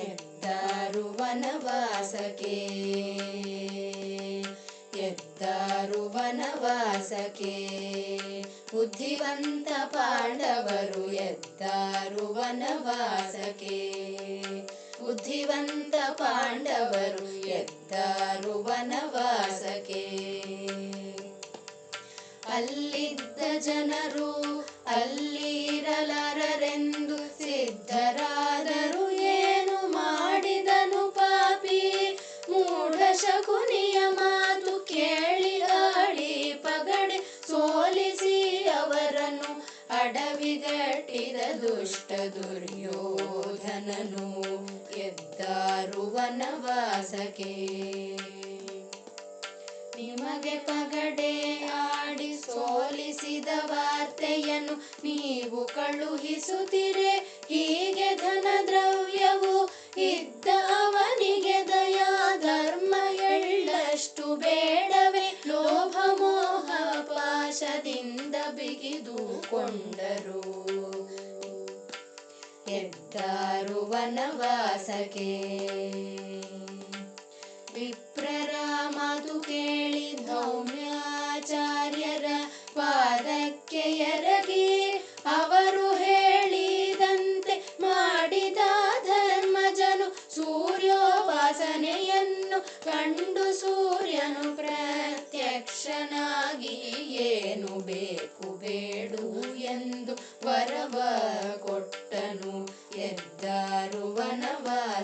ಎದ್ದಾರು ವನವಾಸಕ್ಕೆ. ಎದ್ದಾರು ವನವಾಸಕ್ಕೆ. ಬುದ್ಧಿವಂತ ಪಾಂಡವರು ಎದ್ದಾರು ವನವಾಸಕ್ಕೆ. ಬುದ್ಧಿವಂತ ಪಾಂಡವರು ಎದ್ದಾರು ವನವಾಸಕ್ಕೆ. ಅಲ್ಲಿದ್ದ ಜನರು ಅಲ್ಲಿರಲಾರರೆಂದು ಸಿದ್ಧರಾದರು ಅಡವಿಗಟ್ಟಿದ ದುಷ್ಟ ದುರ್ಯೋಧನನು ಎದ್ದಾರು ವನವಾಸಕ್ಕೆ. ನಿಮಗೆ ಪಗಡೆ ಆಡಿ ಸೋಲಿಸಿದ ವಾರ್ತೆಯನ್ನು ನೀವು ಕಳುಹಿಸುತ್ತಿರೆ. ಹೀಗೆ ಧನ ದ್ರವ್ಯವು ಇದ್ದ ಅವನಿಗೆ ದಯಾ ಧರ್ಮ ಎಳ್ಳಷ್ಟು ಬೇಡವೇ. ಬಿಗಿದುಕೊಂಡರು ಎದ್ದಾರು ವನವಾಸಕ್ಕೆ. ವಿಪ್ರರ ಮಾತು ಕೇಳಿ ಧೌಮ್ಯಾಚಾರ್ಯರ ಪಾದಕ್ಕೆ ಎರಗಿ ಅವರು ಹೇಳಿದಂತೆ ಮಾಡಿದ ಧರ್ಮಜನು ಸೂರ್ಯೋಪಾಸನೆಯನ್ನು ಕಂಡು ಸೂರ್ಯನು ಪ್ರತ್ಯಕ್ಷನಾಗಿ ಏನು ಬೇಕು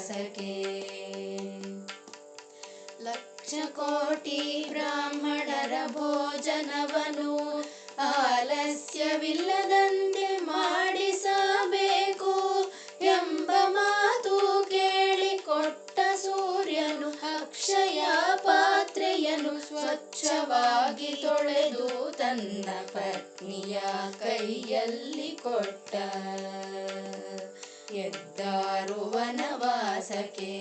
ವನವಾಸಕ್ಕೆ ಲಕ್ಷ ಕೋಟಿ ಬ್ರಾಹ್ಮಣರ ಭೋಜನವನು ಆಲಸ್ಯವಿಲ್ಲದಂತೆ ಮಾಡಿಸಬೇಕು ಎಂಬ ಮಾತು ಕೇಳಿ ಕೊಟ್ಟ ಸೂರ್ಯನು ಅಕ್ಷಯ ಪಾತ್ರೆಯನ್ನು ಸ್ವಚ್ಛವಾಗಿ ತೊಳೆದು ತನ್ನ ಪತ್ನಿಯ ಕೈಯಲ್ಲಿ ಕೊಟ್ಟ. ವನವಾಸಕ್ಕೆ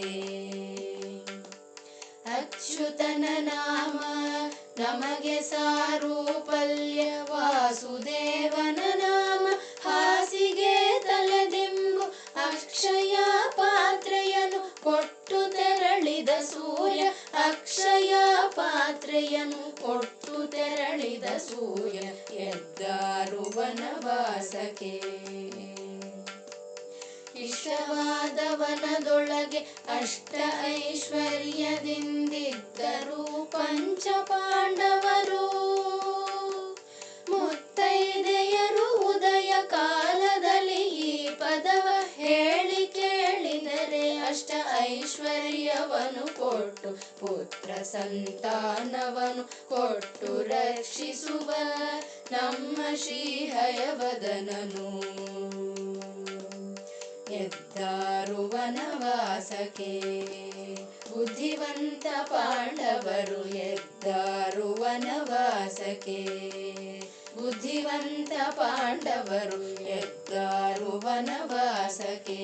ಅಚ್ಯುತನ ನಾಮ ನಮಗೆ ಸಾರೂಪಲ್ಯ ವಾಸುದೇವನ ನಾಮ, ಹಾಸಿಗೆ ತಲೆದಿಂಬು ಅಕ್ಷಯ ಪಾತ್ರೆಯನ್ನು ಕೊಟ್ಟು ತೆರಳಿದ ಸೂರ್ಯ, ಅಕ್ಷಯ ಪಾತ್ರೆಯನ್ನು ಕೊಟ್ಟು ತೆರಳಿದ ಸೂರ್ಯ, ಎದ್ದಾರು ವನವಾಸಕ್ಕೆ. ಇಷ್ಟವಾದ ವನದೊಳಗೆ ಅಷ್ಟ ಐಶ್ವರ್ಯದಿಂದಿದ್ದರು ಪಂಚ ಪಾಂಡವರು ಮುತ್ತೈದೆಯರು ಉದಯ ಕಾಲದಲ್ಲಿ ಈ ಪದವ ಹೇಳಿ ಕೇಳಿದರೆ ಅಷ್ಟ ಐಶ್ವರ್ಯವನು ಕೊಟ್ಟು ಪುತ್ರ ಸಂತಾನವನು ಕೊಟ್ಟು ರಕ್ಷಿಸುವ ನಮ್ಮ ಶ್ರೀಹಯವದನನು ಎದ್ದಾರು ವನವಾಸಕ್ಕೆ ಬುದ್ಧಿವಂತ ಪಾಂಡವರು ಎದ್ದಾರು ವನವಾಸಕ್ಕೆ ಬುದ್ಧಿವಂತ ಪಾಂಡವರು ಎದ್ದಾರು ವನವಾಸಕ್ಕೆ